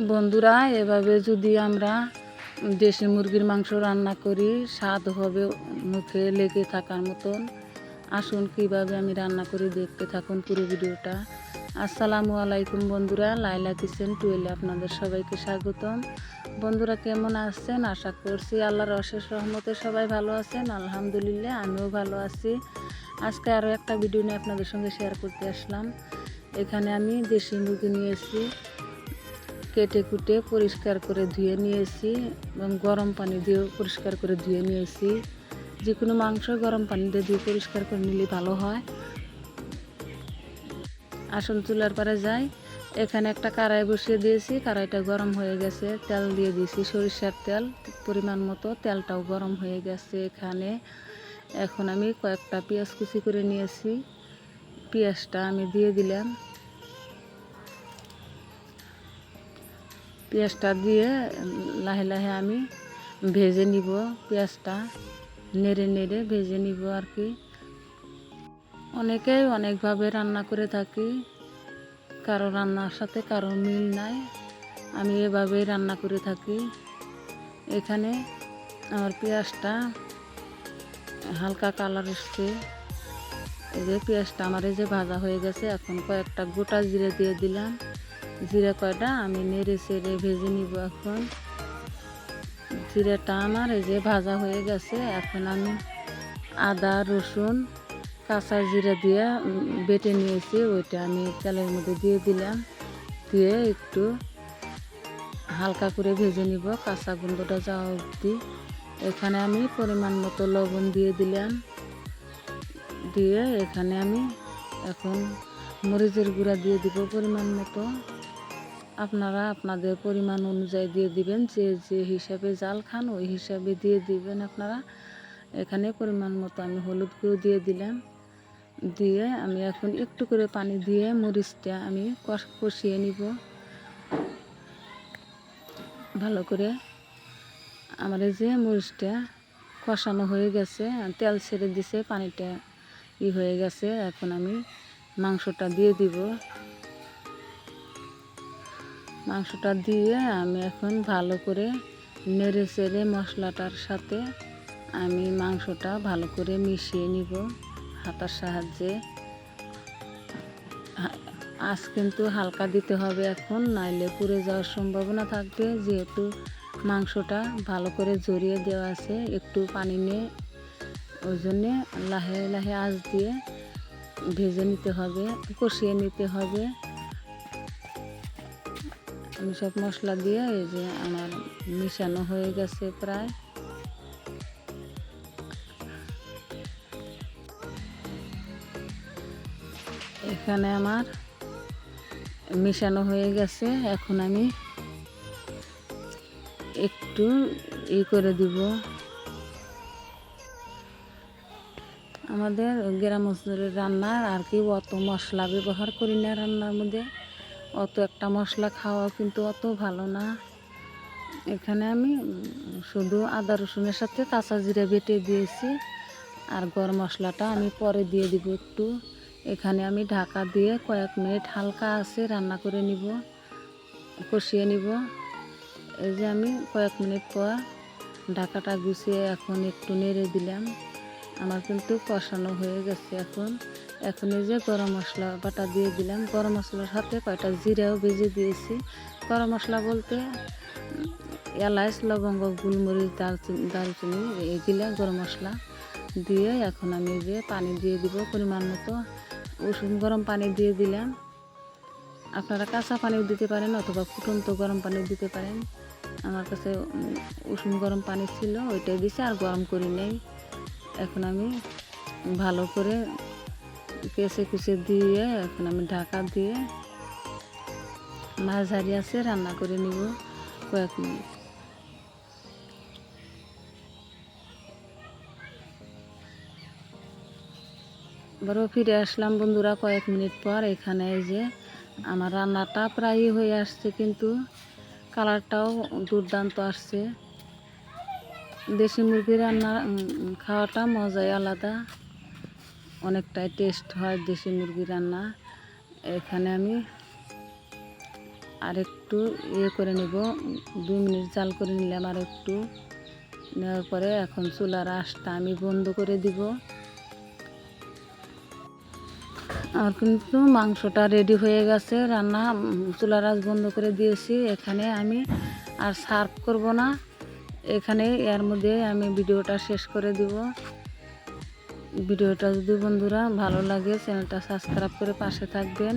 বন্ধুরা, এভাবে যদি আমরা দেশি মুরগির মাংস রান্না করি, স্বাদ হবে মুখে লেগে থাকার মতন। আসুন কীভাবে আমি রান্না করি দেখতে থাকুন পুরো ভিডিওটা। আসসালামু আলাইকুম বন্ধুরা, লাইলা কিচেন টুয়েলে আপনাদের সবাইকে স্বাগতম। বন্ধুরা, কেমন আছেন? আশা করছি আল্লাহর অশেষ রহমতে সবাই ভালো আছেন। আলহামদুলিল্লাহ, আমিও ভালো আছি। আজকে আরও একটা ভিডিও নিয়ে আপনাদের সঙ্গে শেয়ার করতে আসলাম। এখানে আমি দেশি মুরগি নিয়েছি কেটে কুটে পরিষ্কার করে ধুয়ে নিয়েছি এবং গরম পানি দিয়ে পরিষ্কার করে ধুয়ে নিয়েছি। যে কোনো মাংস গরম পানি দিয়ে দিয়ে পরিষ্কার করে নিলে ভালো হয়। আসন চুলার পারে যাই। এখানে একটা কড়াই বসিয়ে দিয়েছি, কড়াইটা গরম হয়ে গেছে, তেল দিয়ে দিয়েছি, সরিষার তেল, পরিমাণ মতো তেলটাও গরম হয়ে গেছে এখানে। এখন আমি কয়েকটা পেঁয়াজ কুচি করে নিয়েছি। পেঁয়াজটা আমি দিয়ে দিলাম। পেঁয়াজটা দিয়ে লাহে লাহে আমি ভেজে নিব পেঁয়াজটা। নেড়ে নেড়ে ভেজে নিব আর কি। অনেকেই অনেকভাবে রান্না করে থাকি, কারও রান্নার সাথে কারও মিল নাই। আমি এভাবেই রান্না করে থাকি। এখানে আমার পেঁয়াজটা হালকা কালার এসছে। এই যে পেঁয়াজটা আমার এই যে ভাজা হয়ে গেছে, এখন কয়েকটা গোটা জিরে দিয়ে দিলাম। জিরে কয়টা আমি নেড়ে চেড়ে ভেজে নিব এখন। জিরেটা আমার এই যে ভাজা হয়ে গেছে, এখন আমি আদা, রসুন, কাঁচা জিরা দিয়ে বেটে নিয়েছি, ওইটা আমি তেলের মধ্যে দিয়ে দিলাম। দিয়ে একটু হালকা করে ভেজে নিব, কাঁচা গন্ধটা যাওয়া অবধি। এখানে আমি পরিমাণ মতো লবণ দিয়ে দিলাম। দিয়ে এখানে আমি এখন মরিচের গুঁড়া দিয়ে দিব পরিমাণ মতো। আপনারা আপনাদের পরিমাণ অনুযায়ী দিয়ে দিবেন, যে যে হিসাবে জাল খান ওই হিসাবে দিয়ে দিবেন আপনারা। এখানে পরিমাণ মতো আমি হলুদ গুঁড়ো দিয়ে দিলাম। দিয়ে আমি এখন একটু করে পানি দিয়ে মরিচটা আমি কষ- কষিয়ে নিব। ভালো করে আমার যে মরিচটা কষানো হয়ে গেছে, তেল ছেড়ে দিছে, পানিটা ই হয়ে গেছে। এখন আমি মাংসটা দিয়ে দিব। মাংসটা দিয়ে আমি এখন ভালো করে নেড়ে চেড়ে মশলাটার সাথে আমি মাংসটা ভালো করে মিশিয়ে নিব হাতার সাহায্যে। আঁচ কিন্তু হালকা দিতে হবে এখন, নাইলে পুড়ে যাওয়ার সম্ভাবনা থাকবে। যেহেতু মাংসটা ভালো করে জড়িয়ে দেওয়া আছে, একটু পানি নিয়ে ওই জন্যে লাহে লাহে আঁচ দিয়ে ভেজে নিতে হবে, কষিয়ে নিতে হবে। আমি সব মশলা দিয়ে এই যে আমার মিশানো হয়ে গেছে প্রায়। এখানে আমার মিশানো হয়ে গেছে। এখন আমি একটু ই করে দিব। আমাদের গ্রাম রান্নার আর কি অত মশলা ব্যবহার করি না রান্নার মধ্যে। অত একটা মশলা খাওয়া কিন্তু অত ভালো না। এখানে আমি শুধু আদা রসুনের সাথে কাঁচা জিরা বেটে দিয়েছি। আর গরম মশলাটা আমি পরে দিয়ে দিব একটু। এখানে আমি ঢাকা দিয়ে কয়েক মিনিট হালকা আছে রান্না করে নিব, কষিয়ে নিব। এই যে আমি কয়েক মিনিট পর ঢাকাটা গুছিয়ে এখন একটু নেড়ে দিলাম। আমার কিন্তু কষানো হয়ে গেছে এখন। এখন এই যে গরম মশলা বাটা দিয়ে দিলাম। গরম মশলার সাথে কয়টা জিরাও ভেজে দিয়েছি। গরম মশলা বলতে এলাচ, লবঙ্গ, গোলমরিচ, দারচিনি দারচিনি, এগুলা গরম মশলা দিয়ে এখন আমি যে পানি দিয়ে দিব পরিমাণ মতো। উষুম গরম পানি দিয়ে দিলাম। আপনারা কাঁচা পানিও দিতে পারেন অথবা ফুটন্ত গরম পানি দিতে পারেন। আমার কাছে উষুম গরম পানি ছিল, ওইটাই দিছি, আর গরম করি নেই। এখন আমি ভালো করে কেসে কুচে দিয়ে এখন আমি ঢাকা দিয়ে মাছ হারি আছে রান্না করে নিব কয়েক মিনিট। আবারও ফিরে আসলাম বন্ধুরা কয়েক মিনিট পর, এখানে এই যে আমার রান্নাটা প্রায়ই হয়ে আসছে কিন্তু কালারটাও দুর্দান্ত আসছে। দেশি মুরগি রান্না খাওয়াটা মজাই আলাদা। অনেকটাই টেস্ট হয় দেশি মুরগি রান্না। এখানে আমি আর একটু ইয়ে করে নিব, দুই মিনিট জাল করে নিলাম আর একটু নেওয়ার পরে এখন চুলার আঁশটা আমি বন্ধ করে দিব। আর কিন্তু মাংসটা রেডি হয়ে গেছে, রান্না চুলার আঁচ বন্ধ করে দিয়েছি। এখানে আমি আর সার্ভ করব না। এখানে এর মধ্যে আমি ভিডিওটা শেষ করে দিব। ভিডিওটা যদি বন্ধুরা ভালো লাগে, চ্যানেলটা সাবস্ক্রাইব করে পাশে থাকবেন।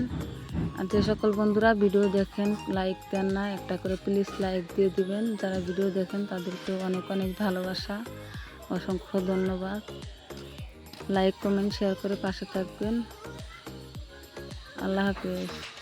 আর যে সকল বন্ধুরা ভিডিও দেখেন, লাইক দেন না, একটা করে প্লিজ লাইক দিয়ে দিবেন। যারা ভিডিও দেখেন, তাদেরকে অনেক অনেক ভালোবাসা, অসংখ্য ধন্যবাদ। লাইক, কমেন্ট, শেয়ার করে পাশে থাকবেন। আল্লাহ হাফিজ।